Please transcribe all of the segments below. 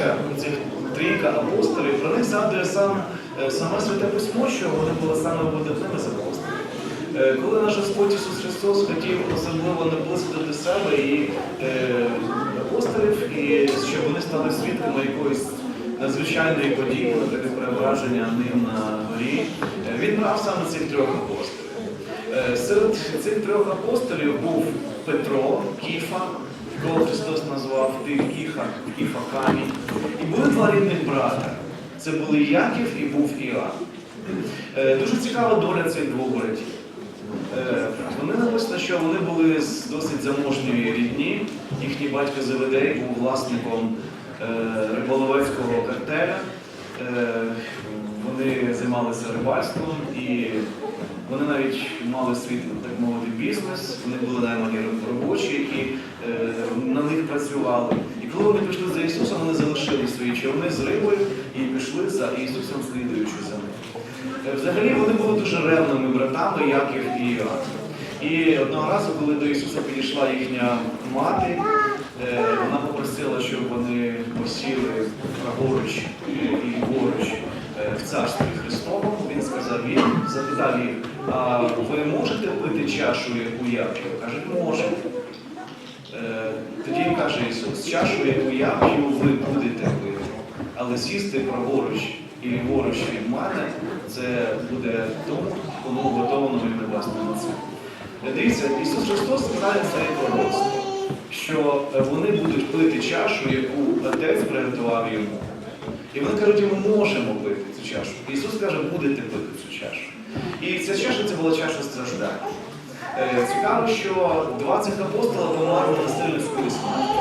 трійця, цих трійка апостолів, про них згадує сам, е, саме Святе Письмо, що вони були саме видатними з апостолів. Е, Коли наш Господь Ісус Христос хотів особливо наблизити до себе і е, апостолів, і щоб вони стали свідками якоїсь надзвичайної події, наприклад, преображення ним на горі, е, він брав саме цих трьох апостолів. Серед цих трьох апостолів був Петро, Кіфа, якого Христос назвав ти Кіха, Кіфа Камінь. І були два рідних брата. Це були Яків і був Іоанн. Е, Дуже цікава доля цих двох братів. Е, Вони написано, що вони були з досить заможньої рідні. Їхній батько Заведей був власником е, риболовецького картеля. Е, Вони займалися рибальством і вони навіть мали свій, так мовити, бізнес. Вони були наймані робочі, які е, на них працювали. І коли вони пішли за Ісусом, вони залишили свої човни з рибою і пішли за Ісусом, слідуючи за ним. Е, Взагалі вони були дуже ревними братами, Яків і Іоанн. І одного разу, коли до Ісуса підійшла їхня мати, е, вона попросила, щоб вони посіли праворуч і ліворуч е, в царстві Христовому. Він сказав їм, запитав їх, а ви можете пити чашу, яку я п'ю? Кажуть, можемо. Е, Тоді каже Ісус, чашу, яку я п'ю, ви будете пити. Але сісти праворуч і ліворуч від мене, це буде тому, кому готовано від небесного Отця. Е, Дивіться, Ісус Христос сказав своє пророцтво, що е, вони будуть пити чашу, яку Отець приготував йому. І вони кажуть, ми можемо пити цю чашу. Ісус каже, будете пити цю чашу. І ця чаша це була чаша страждань. Е, Цікаво, що 20 апостолів померли насильницькою смертю.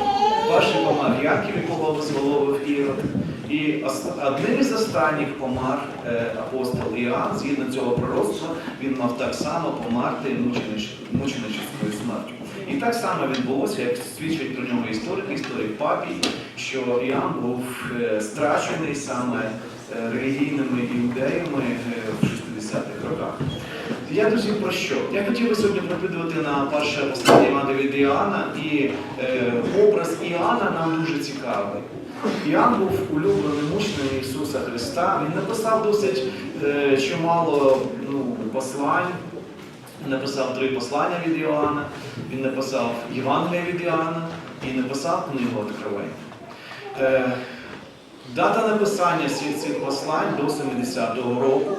Перший помер Яків, якого возголовив Ірод. І одним із останніх помер е, апостол Іоанн, згідно цього пророцтва, він мав так само померти мученич- мученическою смертю. І так само відбулося, як свідчать про нього історики, історик Папій, що Іоанн був е, страчений саме релігійними іудеями е, в 60-х роках. Я друзі про що? Я хотів би сьогодні проповідувати на перше послання Івана від Іоанна, і е, образ Іоанна нам дуже цікавий. Іоанн був улюблений мучений Ісуса Христа. Він написав досить е, чимало ну, послань. Він написав три послання від Іоанна, він написав Євангелія від Іоанна і написав книгу Откровення. Е, Дата написання всіх цих послань до 70-го року.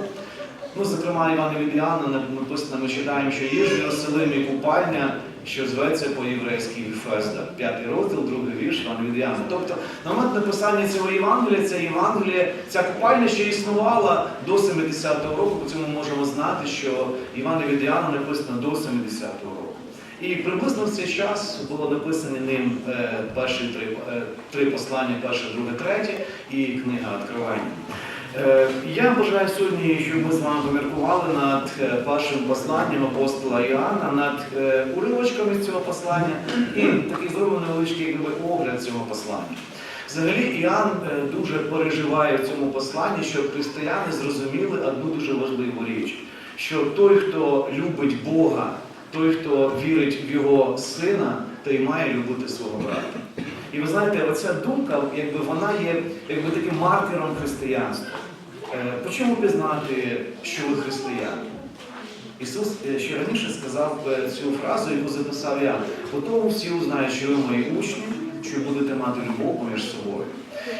Ну, зокрема, Івана від Іоанна написано, ми читаємо, що є в Єрусалимі купальня, що зветься по-єврейськи Віфезда. П'ятий розділ, другий вірш Івана від Тобто, на момент написання цього Євангелія, це Євангеліє, ця купальня ще існувала до 70-го року, по цьому можемо знати, що Івана від написано до 70-го року. І приблизно в цей час було написані ним е, перші три, е, три послання, перше, друге, третє, і книга Откровення. Е, Я бажаю сьогодні, щоб ми з вами поміркували над першим посланням апостола Іоанна, над уривочками цього послання і такий зробимо невеличкий огляд цього послання. Взагалі Іоанн дуже переживає в цьому посланні, щоб християни зрозуміли одну дуже важливу річ, що той, хто любить Бога, той, хто вірить в Його Сина, той має любити свого брата. І ви знаєте, оця думка, якби вона є якби таким маркером християнства. Е, По чому пізнати, що ви християни? Ісус е, ще раніше сказав е, цю фразу, яку записав я. По тому всі узнають, що ви мої учні, що будете мати любов поміж собою.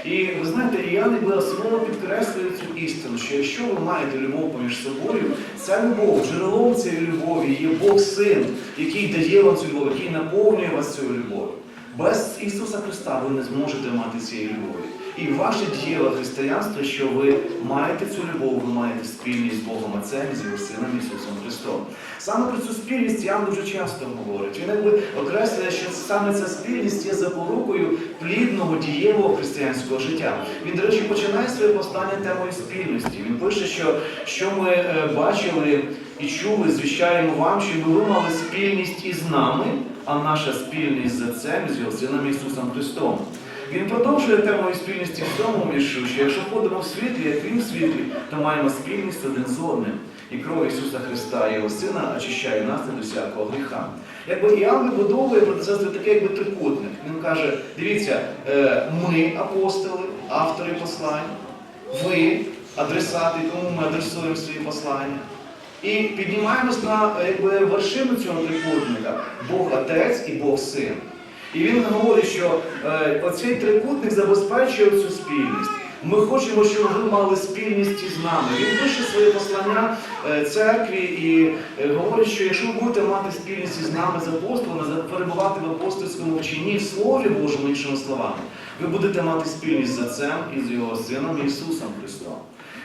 І ви знаєте, якби особливо підкреслює цю істину, що якщо ви маєте любов поміж собою, ця любов, джерелом цієї любові є Бог Син, який дає вам цю любов, який наповнює вас цією любов'ю. Без Ісуса Христа ви не зможете мати цієї любові. І ваше дієве християнство, що ви маєте цю любов, ви маєте спільність з Богом Отцем з його Сином Ісусом Христом. Саме про цю спільність Ян дуже часто говорить. Він якби окреслює, що саме ця спільність є запорукою плідного дієвого християнського життя. Він, до речі, починає своє послання темою спільності. Він пише, що, що ми е, бачили і чули, звіщаємо вам, щоб ви мали спільність із нами, а наша спільність з Отцем з його Сином Ісусом Христом. Він продовжує темою спільності в тому мішу, що якщо ходимо в світлі, як він в світлі, то маємо спільність один з одним. і кров Ісуса Христа, Його Сина, очищає нас від усякого гріха. Якби Іоанн вибудовує протестантство такий якби трикутник. Він каже: дивіться, е, ми апостоли, автори послань, ви адресати, тому ми адресуємо свої послання. І піднімаємось на е, якби, вершину цього трикутника Бог Отець і Бог Син. І він говорить, що е, оцей трикутник забезпечує цю спільність. Ми хочемо, щоб ви мали спільність із нами. Він пише своє послання е, церкві і е, говорить, що якщо ви будете мати спільність із нами з апостолами, перебувати в апостольському вченні, в Слові Божому, іншими словами, ви будете мати спільність з Отцем і з його Сином Ісусом Христом.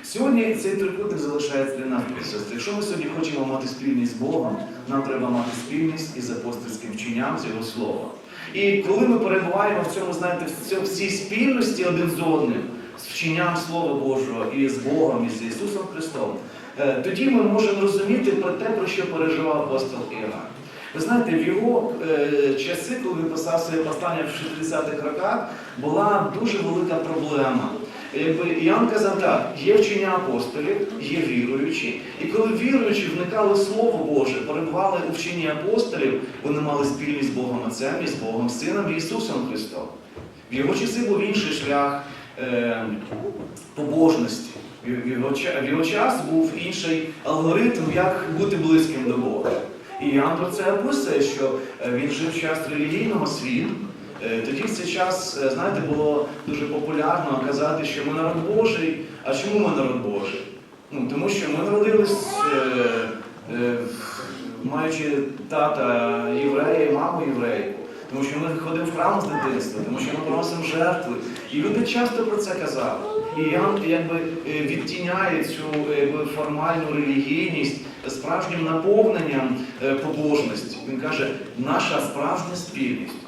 Сьогодні цей трикутник залишається для нас, брати. Якщо ми сьогодні хочемо мати спільність з Богом, нам треба мати спільність із апостольським вченням, з Його Слова. І коли ми перебуваємо в цьому, знаєте, в цьому- спільності один з одним, з вченням Слова Божого і з Богом, і з Ісусом Христом, е, тоді ми можемо розуміти про те, про що переживав апостол Іоанн. Ви знаєте, в його е, часи, коли він писав своє послання в 60-х роках, була дуже велика проблема. Якби Іоанн казав так, є вчення апостолів, є віруючі. І коли віруючі вникали в Слово Боже, перебували у вченні апостолів, вони мали спільність з Богом Отцем і з Богом Сином Ісусом Христом. В його часи був інший шлях е, побожності. В його, в його час був інший алгоритм, як бути близьким до Бога. І Іоанн про це описує, що е, він жив час релігійного світу. Е, Тоді в цей час, е, знаєте, було дуже популярно казати, що ми народ Божий. А чому ми народ Божий? Ну, тому що ми народились, е, е, маючи тата єврея маму єврейку. Тому що ми ходимо в храм з дитинства, тому що ми приносимо жертви. І люди часто про це казали. І Іоанн якби е, відтіняє цю якби, формальну релігійність справжнім наповненням побожності. Він каже, наша справжня спільність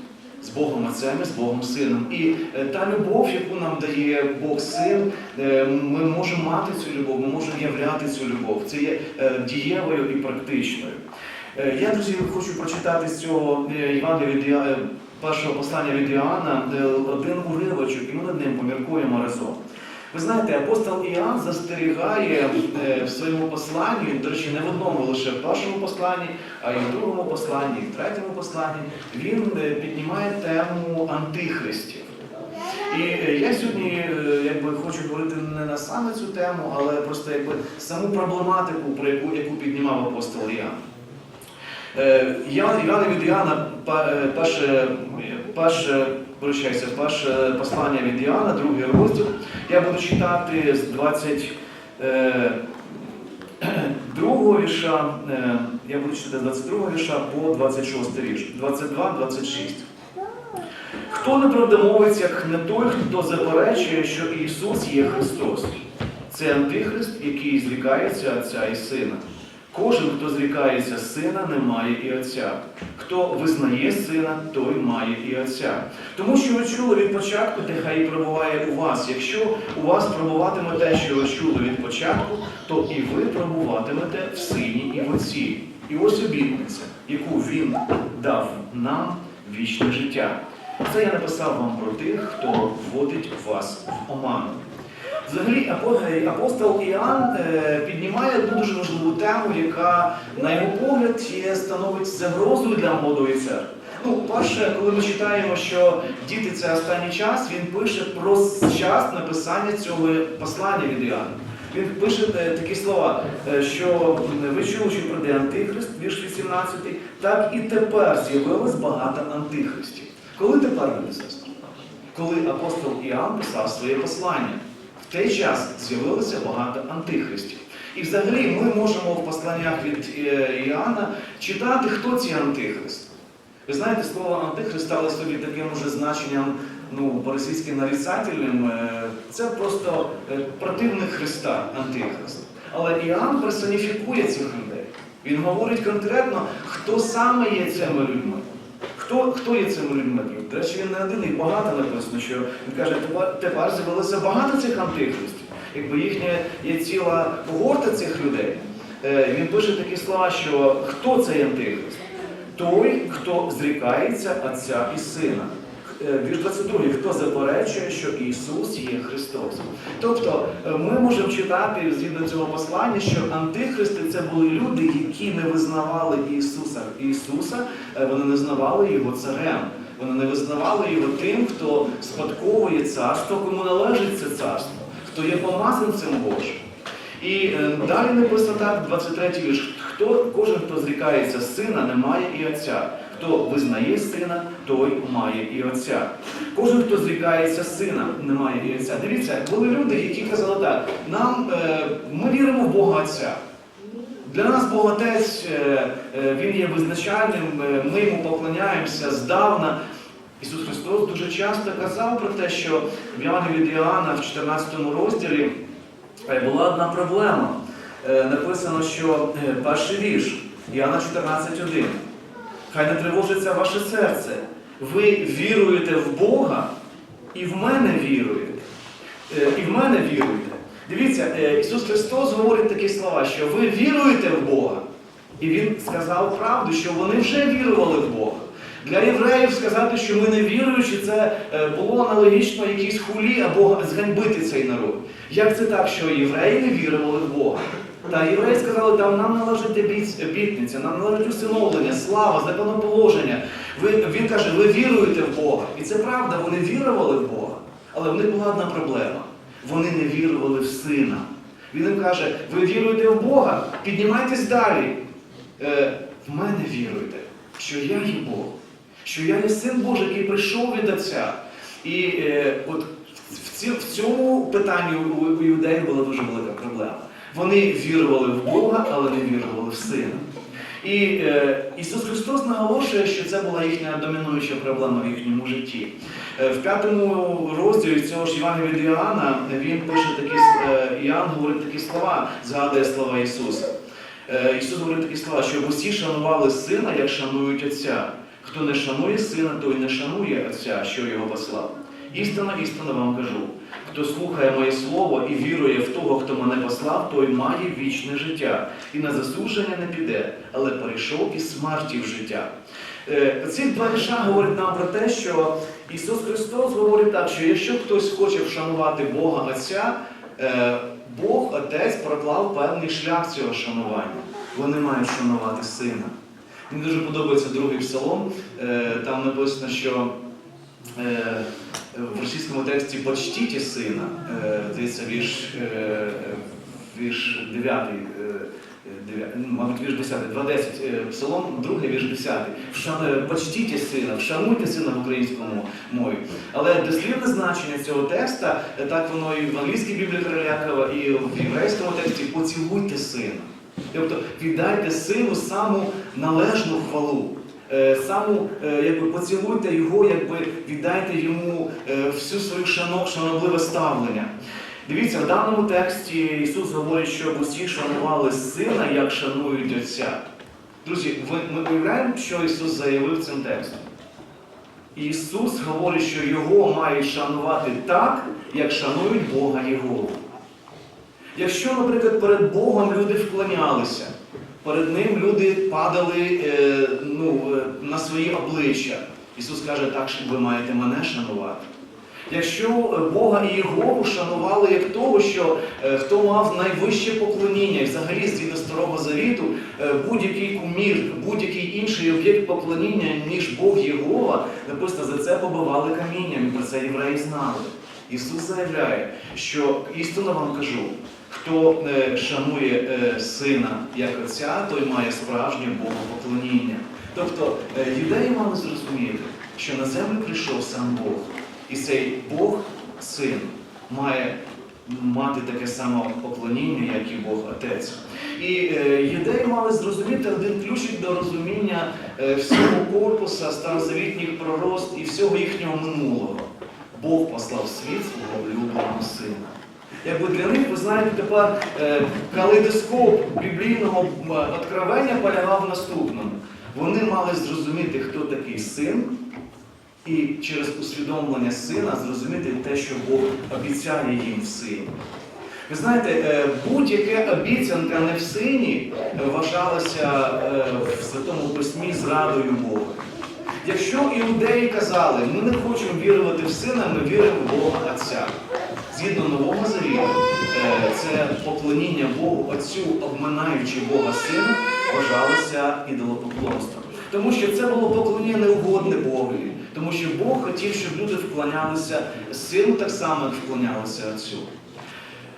з Богом Отцем і з Богом Сином. І е, та любов, яку нам дає Бог Син, е, ми можемо мати цю любов, ми можемо являти цю любов. Це є е, дієвою і практичною. Я, друзі, хочу прочитати з цього Івана першого послання від Іоанна один уривочок, і ми над ним поміркуємо разом. Ви знаєте, апостол Іоанн застерігає е, в своєму посланні, до речі, не в одному лише в першому посланні, а й в другому посланні, і в третьому посланні, він е, піднімає тему антихристів. І е, я сьогодні якби хочу говорити не на саме цю тему, але просто якби саму проблематику, про яку, яку піднімав апостол Іоанн. Е, Іоанн, Іван від Іоанна, перше, перше, прощаюся, перше послання від Іоанна, другий розділ. Я буду читати з 22 вірша, е, я буду читати з 22 вірша по 26 вірш, 22-26. Хто не правдомовець, як не той, хто заперечує, що Ісус є Христос. Це антихрист, який зрікається Отця і Сина. Кожен, хто зрікається сина, не має і Отця. Хто визнає сина, той має і Отця. Тому що ви чули від початку, те хай пробуває у вас. Якщо у вас пробуватиме те, що ви чули від початку, то і ви пробуватимете в сині і в Отці. І ось обітниця, яку він дав нам вічне життя. Це я написав вам про тих, хто вводить вас в оману. Взагалі, апостол Іоанн е, піднімає одну дуже важливу тему, яка, на його погляд, є, становить загрозою для молодої церкви. Ну, перше, коли ми читаємо, що діти це останній час, він пише про час написання цього послання від Іоанна. Він пише е, такі слова, е, що ви чули, прийде антихрист, вірш 18, так і тепер з'явилось багато антихристів. Коли тепер, сестри? Коли апостол Іоанн писав своє послання. В той час з'явилося багато антихристів. І взагалі ми можемо в посланнях від е, Іоанна читати, хто ці антихристи. Ви знаєте, слово антихрист стало собі таким уже значенням ну, по-російськи нарицательним. Е, Це просто е, противник Христа, антихрист. Але Іоанн персоніфікує цих людей. Він говорить конкретно, хто саме є цими людьми. Хто, хто є цими людьми? До речі, він не один, їх багато написано, що він каже, тепер, тепер з'явилося багато цих антихристів. Якби їхня є ціла когорта цих людей. Е, Він пише такі слова, що хто цей антихрист? Той, хто зрікається Отця і Сина. Е, вірш 22, хто заперечує, що Ісус є Христос. Тобто е, ми можемо читати згідно цього послання, що антихристи це були люди, які не визнавали Ісуса. Ісуса е, вони не визнавали його царем. Вони не визнавали його тим, хто спадковує царство, кому належить це царство, хто є помазанцем Божим. І далі написано так, 23 вірш. Хто, кожен, хто зрікається сина, не має і отця. Хто визнає сина, той має і отця. Кожен, хто зрікається сина, не має і отця. Дивіться, були люди, які казали так, нам, е, ми віримо в Бога Отця. Для нас Бог Отець, е, е, Він є визначальним, ми йому поклоняємося здавна. Ісус Христос дуже часто казав про те, що в Євангелії від Іоанна в 14 розділі була одна проблема. Написано, що перший вірш, Іоанна 14.1. Хай не тривожиться ваше серце. Ви віруєте в Бога і в мене віруєте. Е, І в мене віруєте. Дивіться, е, Ісус Христос говорить такі слова, що ви віруєте в Бога. І Він сказав правду, що вони вже вірували в Бога. Для євреїв сказати, що ми не віруючі, це е, було аналогічно якійсь хулі або зганьбити цей народ. Як це так, що євреї не вірували в Бога? Та євреї сказали, там нам належить обітниця, нам належить усиновлення, слава, законоположення. Ви, він каже, ви віруєте в Бога. І це правда, вони вірували в Бога. Але в них була одна проблема. Вони не вірували в сина. Він їм каже, ви віруєте в Бога, піднімайтесь далі. Е, в мене віруйте, що я є Бог, що я є син Божий, який прийшов від Отця. І е, от в, ці, в цьому питанні у, у юдеїв була дуже велика проблема. Вони вірували в Бога, але не вірували в Сина. І е, Ісус Христос наголошує, що це була їхня домінуюча проблема в їхньому житті. Е, в п'ятому розділі цього ж Євангелія від Іоанна він пише такі е, Іоанн говорить такі слова, згадує слова Ісуса. Е, Ісус говорить такі слова, щоб усі шанували сина, як шанують Отця. Хто не шанує сина, той не шанує Отця, що його послав. Істинно, істинно вам кажу. Хто слухає моє слово і вірує в того, хто мене послав, той має вічне життя і на засудження не піде, але перейшов із смерті в життя. Е, Ці два вірша говорять нам про те, що Ісус Христос говорить так, що якщо хтось хоче вшанувати Бога Отця, е, Бог Отець проклав певний шлях цього шанування. Вони мають шанувати сина. Мені дуже подобається другий псалом. Е, Там написано, що в російському тексті «почтіть сина, е, здається, вірш, е, вірш 9, е, ну, мабуть, вірш 10, 2.10, е, псалом, другий вірш 10. Вшан- Почтіть сина, вшануйте сина в українському мові. Але дослівне значення цього текста, е, так воно і в англійській Біблії Королякова, і в єврейському тексті поцілуйте сина. Тобто віддайте сину саму належну хвалу. Е, Саму, е, якби поцілуйте його, якби віддайте йому е, всю свою шано, шанобливе ставлення. Дивіться, в даному тексті Ісус говорить, щоб усі шанували сина, як шанують Отця. Друзі, ми уявляємо, що Ісус заявив цим текстом. Ісус говорить, що його мають шанувати так, як шанують Бога Єгову. Якщо, наприклад, перед Богом люди вклонялися, перед Ним люди падали е, ну, е, на свої обличчя, Ісус каже, так, що ви маєте мене шанувати. Якщо Бога і Єгову шанували як того, що е, хто мав найвище поклоніння, і взагалі згідно Старого Завіту, е, будь-який кумір, будь-який інший об'єкт поклоніння, ніж Бог Єгова, написано, за це побивали камінням, і про це євреї знали. Ісус заявляє, що істинно вам кажу, хто е, шанує е, сина як отця, той має справжнє Богопоклоніння. Тобто е, юдеї мали зрозуміти, що на землю прийшов сам Бог. І цей Бог, син, має мати таке саме поклоніння, як і Бог Отець. І юдеї мали зрозуміти один ключик до розуміння всього корпуса старозавітніх пророст і всього їхнього минулого. Бог послав світ свого улюбленого сина. Якби для них, ви знаєте, тепер е, калейдоскоп біблійного откровення полягав наступному. Вони мали зрозуміти, хто такий син, і через усвідомлення сина зрозуміти те, що Бог обіцяє їм в сині. Ви знаєте, е, будь-яка обіцянка не в сині вважалася е, в Святому Письмі зрадою Бога. Якщо іудеї казали, ми не хочемо вірувати в сина, ми віримо в Бога Отця. Згідно нового завіту, е, це поклоніння Богу Отцю, обминаючи Бога Сина, вважалося ідолопоклонством. Тому що це було поклоніння неугодне Богові. Тому що Бог хотів, щоб люди вклонялися сину так само, вклонялися Отцю.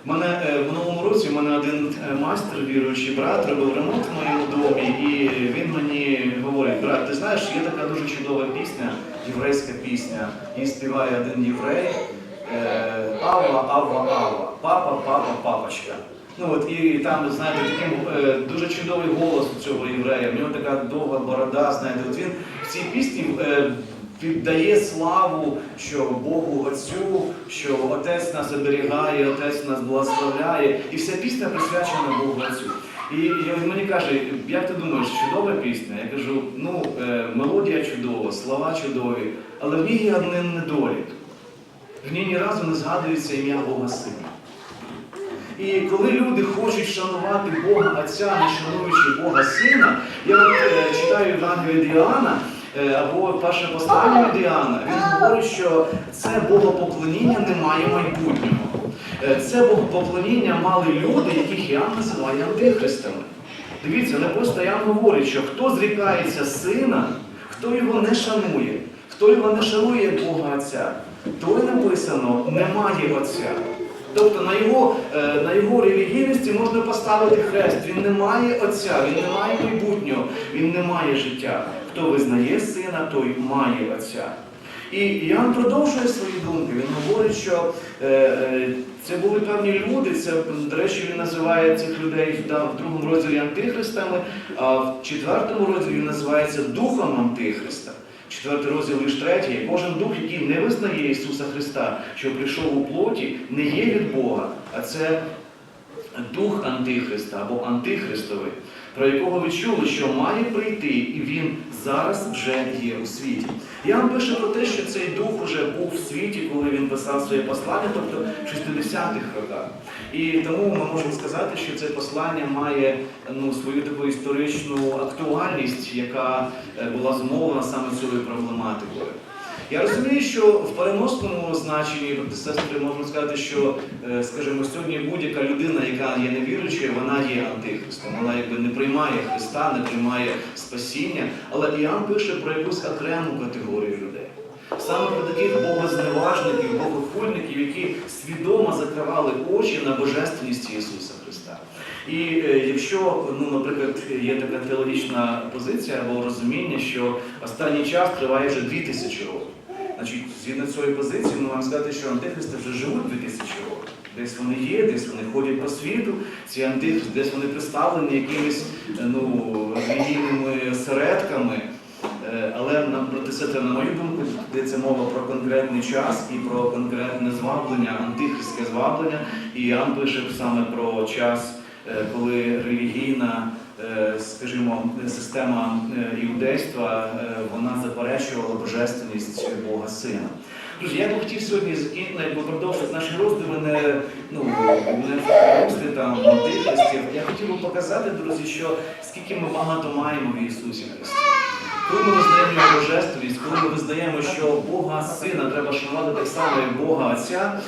Мене е, в минулому році у мене один е, майстер, віруючий брат, робив ремонт в моєму домі, і він мені говорить, брат, ти знаєш, є така дуже чудова пісня, єврейська пісня, її співає один єврей. Е, Ава, Ава, Ава, папа, папа, папочка. Ну от і там, знаєте, таким е, дуже чудовий голос у цього єврея. В нього така довга борода, знаєте, от він в цій пісні е, віддає славу, що Богу Отцю, що Отець нас оберігає, Отець нас благословляє. І вся пісня присвячена Богу Отцю. І він мені каже, як ти думаєш, чудова пісня? Я кажу, ну, мелодія чудова, слова чудові, але в ній є один недолік. В ній ні разу не згадується ім'я Бога Сина. І коли люди хочуть шанувати Бога Отця, не шануючи Бога Сина, я е, читаю Євангеліє від Іоанна, е, або перше послання від Іоанна, він говорить, що це богопоклоніння не має майбутнього. Е, Це богопоклоніння мали люди, яких Іоанн називає антихристами. Дивіться, не просто Іоанн говорить, що хто зрікається сина, хто його не шанує, хто його не шанує як Бога Отця, той написано немає Отця. Тобто на його, е, на його релігійності можна поставити хрест. Він не має Отця, він не має майбутнього, він не має життя. Хто визнає сина, той має Отця. І Іоанн продовжує свої думки. Він говорить, що е, е, це були певні люди. Це, до речі, він називає цих людей в другому розділі антихристами, а в четвертому розділі він називається Духом Антихриста. Четвертий розділ лиш третій. Кожен дух, який не визнає Ісуса Христа, що прийшов у плоті, не є від Бога, а це дух Антихриста або Антихристовий, про якого ви чули, що має прийти, і він зараз вже є у світі. Я вам пишу про те, що цей дух вже був в світі, коли він писав своє послання, тобто в 60-х роках. І тому ми можемо сказати, що це послання має ну, свою таку історичну актуальність, яка е, була зумовлена саме цією проблематикою. Я розумію, що в переносному значенні, брати сестри, можна сказати, що, е, скажімо, сьогодні будь-яка людина, яка є невіруючою, вона є антихристом. Вона якби не приймає Христа, не приймає спасіння. Але Іоанн пише про якусь окрему категорію людей. Саме про таких богозневажників, богохульників, які свідомо закривали очі на божественність Ісуса Христа. І е, якщо, ну, наприклад, є така теологічна позиція або розуміння, що останній час триває вже 2000 років. Значить, згідно цієї позиції, ми маємо сказати, що антихристи вже живуть 2000 років. Десь вони є, десь вони ходять по світу, ці антихристи, десь вони представлені якимись е, ну, релігійними середками. Е, Але проти сестри, на мою думку, йдеться мова про конкретний час і про конкретне зваблення, антихристське зваблення. І Іоанн пише саме про час, коли релігійна, е, скажімо, система е, іудейства е, вона заперечувала божественність Бога Сина. Друзі, я б хотів сьогодні продовжити наші роздуми не, ну, не в руслі там антихристів. Я хотів би показати, друзі, що скільки ми багато маємо в Ісусі Христі. Коли ми визнаємо божественність, коли ми визнаємо, що Бога Сина треба шанувати так само, як Бога Отця, е,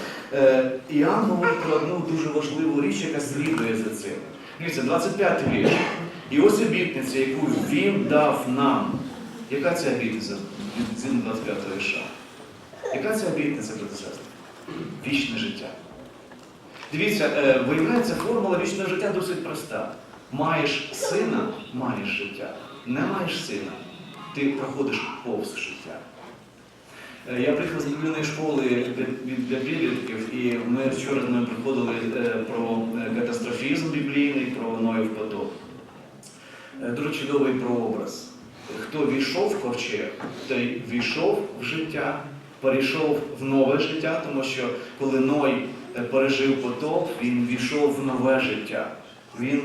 Іоанн говорить про одну дуже важливу річ, яка слідує за цим. Дивіться, 25 вірш. І ось обітниця, яку він дав нам. Яка ця обітниця? Згідно 25 вірша. Яка ця обітниця, брати? Вічне життя. Дивіться, е, виявляється, формула вічного життя досить проста. Маєш сина, маєш життя. Не маєш сина, ти проходиш повз життя. Е, Я приїхав з біблійної школи для, підлітків, і ми вчора з ними приходили е, про е, катастрофізм біблійний, про Ноїв потоп. Е, Дуже чудовий прообраз. Хто війшов в ковчег, той війшов в життя, перейшов в нове життя, тому що коли Ной пережив потоп, він війшов в нове життя. Він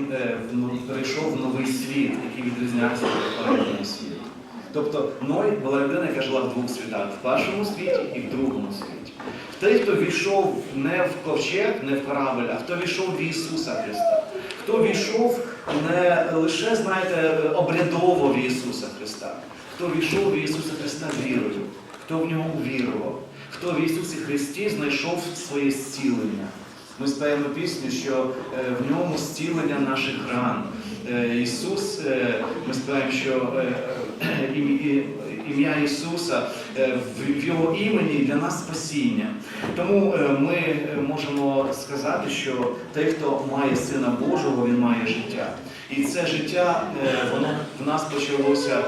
перейшов в новий світ, який відрізнявся від попереднього світу. Тобто Ной була людина, яка жила в двох світах в першому світі і в другому світі. Той, хто війшов не в ковчег, не в корабль, а хто війшов в Ісуса Христа. Хто війшов не лише, знаєте, обрядово в Ісуса Христа, хто війшов в Ісуса Христа вірою, хто в нього увірував, хто в Ісусі Христі знайшов своє зцілення. Ми спаємо пісню, що е, в ньому зцілення наших ран. Е, Ісус, е, ми співаємо, що ім'я Ісуса в- Його імені для нас спасіння. Тому ми можемо сказати, що той, хто має Сина Божого, він має життя. І це життя, воно в нас почалося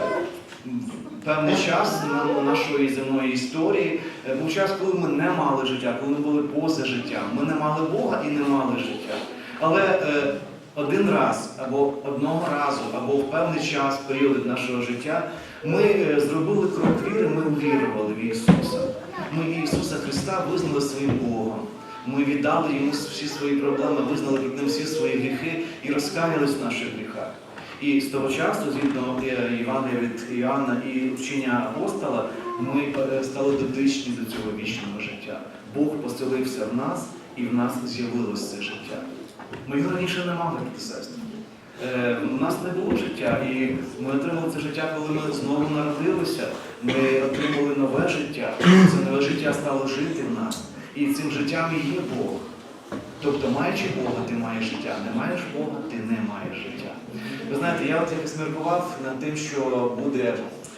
певний час на- нашої земної історії. Е, Був час, коли ми не мали життя, коли ми були поза життям. Ми не мали Бога і не мали життя. Але е, один раз або одного разу, або в певний час, період нашого життя, ми е, зробили крок віри, ми увірували в Ісуса. Ми Ісуса Христа визнали своїм Богом. Ми віддали йому всі свої проблеми, визнали перед ним всі свої гріхи і розкаялись в наших гріхах. І з того часу, згідно е, Івана від Іоанна і вчення апостола, ми е, стали дотичні до цього вічного життя. Бог поселився в нас, і в нас з'явилось це життя. Ми його раніше не мали, сестри. Е, У нас не було життя, і ми отримали це життя, коли ми знову народилися. Ми отримали нове життя. Це нове життя стало жити в нас. І цим життям і є Бог. Тобто, маючи Бога, ти маєш життя. Не маєш Бога, ти не маєш життя. Ви знаєте, я от якось міркував над тим, що буде,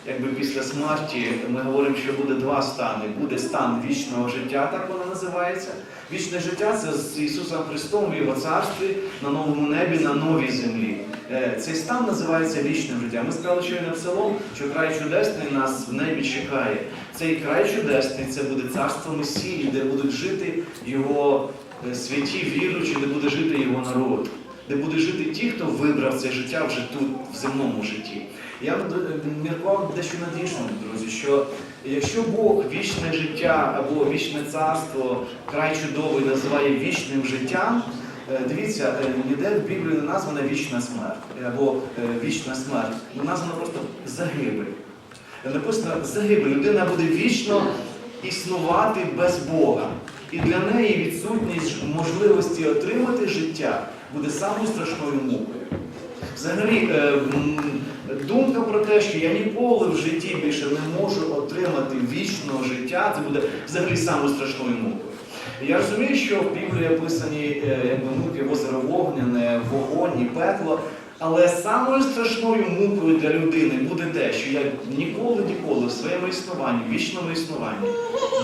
якби після смерті, ми говоримо, що буде два стани. Буде стан вічного життя, так воно називається. Вічне життя це з Ісусом Христом в Його царстві на новому небі, на новій землі. Е, Цей стан називається вічним життям. Ми сказали, що і псалом, що край чудесний нас в небі чекає. Цей край чудесний це буде царство Месії, де будуть жити його святі віруючі, де буде жити його народ, де буде жити ті, хто вибрав це життя вже тут, в земному житті. Я е, міркував дещо над іншим, друзі, що якщо Бог вічне життя або вічне царство, край чудовий називає вічним життям. Е, Дивіться, е, ніде в Біблії не названа вічна смерть або е, вічна смерть, названа просто загибель. Е, Написано загибель. Людина буде вічно існувати без Бога. І для неї відсутність можливості отримати життя буде самою страшною мукою. Взагалі, е, думка про те, що я ніколи в житті більше не можу отримати вічного життя, це буде взагалі самою страшною мукою. Я розумію, що в Біблії описані е, муки озеро вогняне, вогонь і пекло. Але самою страшною мукою для людини буде те, що я ніколи ніколи в своєму існуванні, вічному існуванні,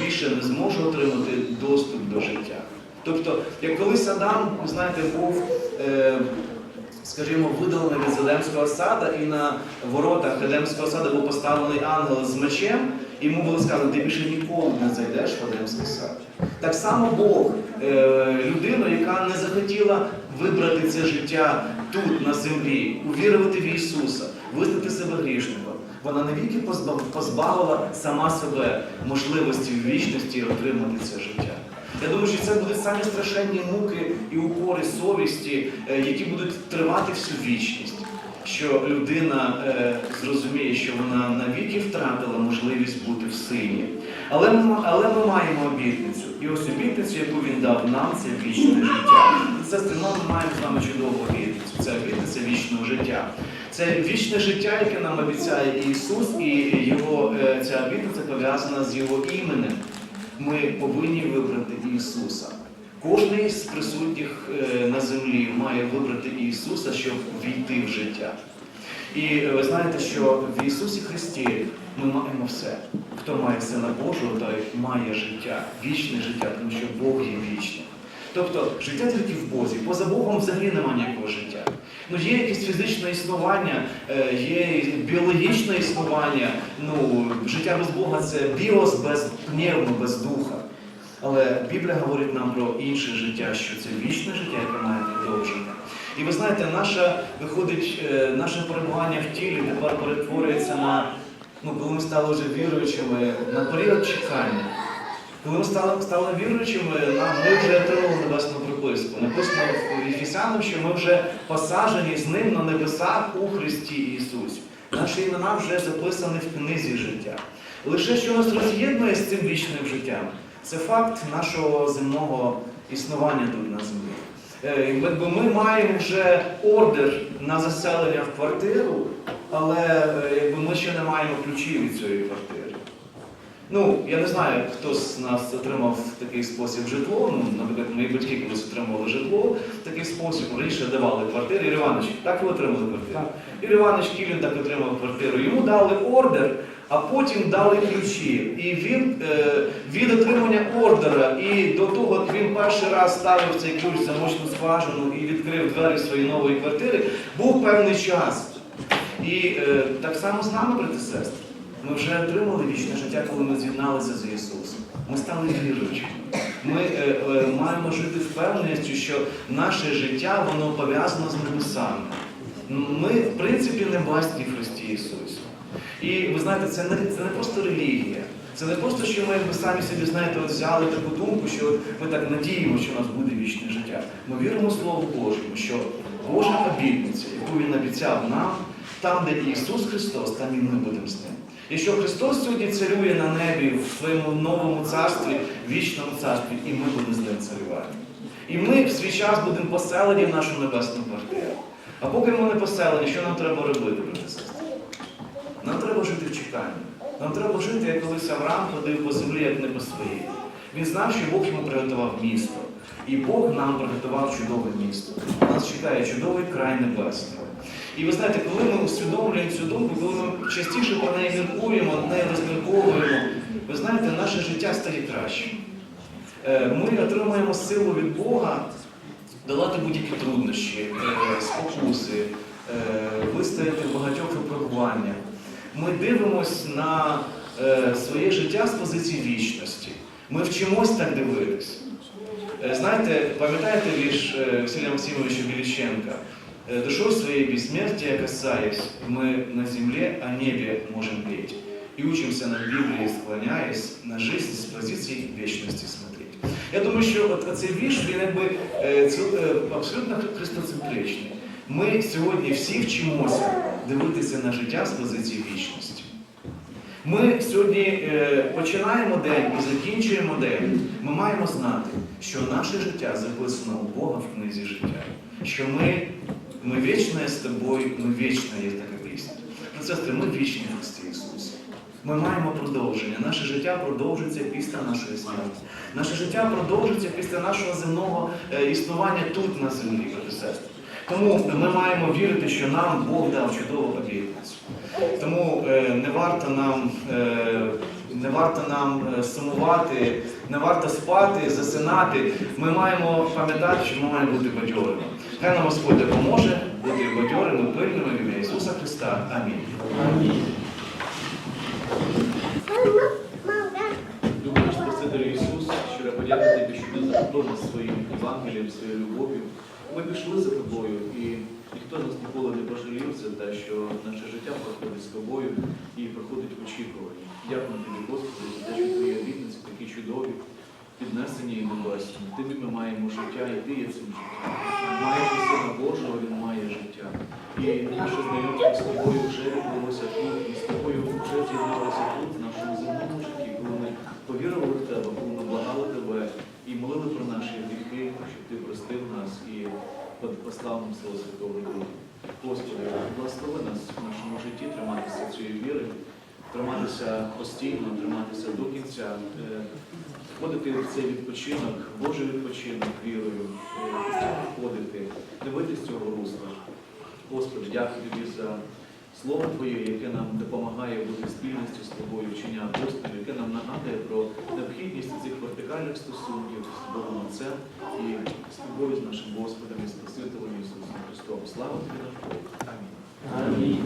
більше не зможу отримати доступ до життя. Тобто, як колись Адам, знаєте, був, е, скажімо, видалений від Зелемського сада, і на воротах Едемського саду був поставлений ангел з мечем, і йому було сказано, ти більше ніколи не зайдеш в Едемський сад. Так само Бог, е, людину, яка не захотіла вибрати це життя тут, на землі, увірувати в Ісуса, визнати себе грішником, вона навіки позбавила сама себе можливості в вічності отримати це життя. Я думаю, що це будуть самі страшенні муки і укори совісті, е, які будуть тривати всю вічність. Що людина е, зрозуміє, що вона навіки втратила можливість бути в силі. Але ми, але ми маємо обітницю. І ось обітницю, яку він дав нам, це вічне життя. Сестри, ми маємо з вами чудову обітницю. Це обітниця вічного життя. Це вічне життя, яке нам обіцяє Ісус, і його е, ця обітниця пов'язана з Його іменем. Ми повинні вибрати Ісуса. Кожний з присутніх е, на землі має вибрати Ісуса, щоб війти в життя. І е, ви знаєте, що в Ісусі Христі ми маємо все. Хто має Сина Божого, той має життя, вічне життя, тому що Бог є вічним. Тобто життя тільки в Бозі. Поза Богом взагалі немає ніякого життя. Ну, є якесь фізичне існування, е, є біологічне існування. Ну, життя без Бога це біос без пневмо, без духа. Але Біблія говорить нам про інше життя, що це вічне життя, яке має продовження. І ви знаєте, наша виходить, е, наше перебування в тілі тепер перетворюється на, ну, коли ми стали вже віруючими, на період чекання. Коли ми стали, стали віруючими, ми вже отримали небесну приписку. Написано в Ефесянам, що ми вже посаджені з ним на небесах у Христі Ісусі. Наші імена вже записані в книзі життя. Лише що нас роз'єднує з цим вічним життям, це факт нашого земного існування тут на землі. Е, якби Ми маємо вже ордер на заселення в квартиру, але е, якби ми ще не маємо ключів від цієї квартири. Ну, я не знаю, хто з нас отримав в такий спосіб житло. Ну, наприклад, мої батьки колись отримували житло в такий спосіб, раніше давали квартири. Ігор Іванович, так ви отримали квартиру? Ігор Іванович Кілін так отримав квартиру. Йому дали ордер, а потім дали ключі. І він е, від отримання ордера і до того, як він перший раз ставив цей ключ замочну скважину і відкрив двері своєї нової квартири, був певний час. І е, так само з нами, брати сестри. Ми вже отримали вічне життя, коли ми з'єдналися з Ісусом. Ми стали віруючими. Ми е, е, маємо жити впевненістю, що наше життя воно пов'язано з небесами. Ми, в принципі, не в Христі Ісусі. І ви знаєте, це не, це не просто релігія. Це не просто, що ми якби самі собі знаєте, от взяли таку думку, що ми так надіємо, що у нас буде вічне життя. Ми віримо в Слово Божому, що Божа обітниця, яку Він обіцяв нам, там, де Ісус Христос, там і ми будемо з ним. І що Христос сьогодні царює на небі в своєму новому царстві, вічному царстві, і ми будемо з ним царювати. І ми в свій час будемо поселені в нашу небесну квартиру. А поки ми не поселені, що нам треба робити, і сестри? Нам треба жити в чеканні. Нам треба жити, як колись Авраам ходив по землі, як не по своїй. Він знав, що Бог йому приготував місто. І Бог нам приготував чудове місто. Нас чекає чудовий край небесний. І ви знаєте, коли ми усвідомлюємо цю думку, коли ми частіше про неї міркуємо, нею розмірковуємо, ви знаєте, наше життя стає кращим. Е, Ми отримуємо силу від Бога долати будь-які труднощі, е, спокуси, е, вистояти в багатьох випробуваннях. Ми дивимося на е, своє життя з позиції вічності. Ми вчимось так дивитись. Е, Знаєте, пам'ятаєте вірш е, Василия Максимовича Величенка? Э, Душой своей бессмертия касаясь, мы на земле о небе можем петь. И учимся на Библии, склоняясь, на жизнь с позиции вечности смотреть. Я думаю, що от цей вірш, він якби абсолютно христоцентричний. Ми сьогодні всі вчимося дивитися на життя з позиції вічності. Ми сьогодні е, починаємо день і закінчуємо день. Ми маємо знати, що наше життя записано у Бога в книзі життя. Що ми, ми вічне з тобою, ми вічна є така пісня. Ну, Сестри, ми вічні в Христі Ісусі. Ми маємо продовження. Наше життя продовжиться після нашої смерті. Наше життя продовжиться після нашого земного е, існування тут на землі, брати сестри. Тому ми маємо вірити, що нам Бог дав чудову обітницю. Тому е, не варто нам, е, не варто нам е, сумувати, не варто спати, засинати. Ми маємо пам'ятати, що ми маємо бути бадьорими. Хай нам Господь допоможе бути бадьорими, пильними в ім'я Ісуса Христа. Амінь. Любий наш Спаситель Ісус, щиро подяка тобі, що ти захопив нас своїм Євангелієм, своєю любов'ю. Ми пішли за тобою, і ніхто нас ніколи не пожалів за те, що наше життя проходить з тобою і проходить в очікуванні. Дякую тобі, Господи, за те, що твої обітниці такі чудові, піднесені і небесні. Тобі ми маємо життя, і ти є цим життям. Маємо Сина Божого, Він має життя. І наше знайомство з тобою вже відбулося тут, і з тобою вже з'єдналося тут, в нашому земному житті, коли ми повірили в тебе, коли ми благали тебе і молили про наші гріхи, щоб ти простив нас і послав нам свого Святого Духа. Господи, благослови нас в нашому житті триматися цієї віри, триматися постійно, триматися до кінця, е, входити в цей відпочинок, Божий відпочинок вірою, е, входити, дивитися цього русла. Господи, дякую тобі за Слово Твоє, яке нам допомагає бути спільністю з Тобою, вчення апостолів, яке нам нагадує про необхідність цих вертикальних стосунків з Богом Отцем і з тобою, з нашим Господом і Спасителем Ісусом Христом. Слава тобі наш Бог. Амінь. Амінь.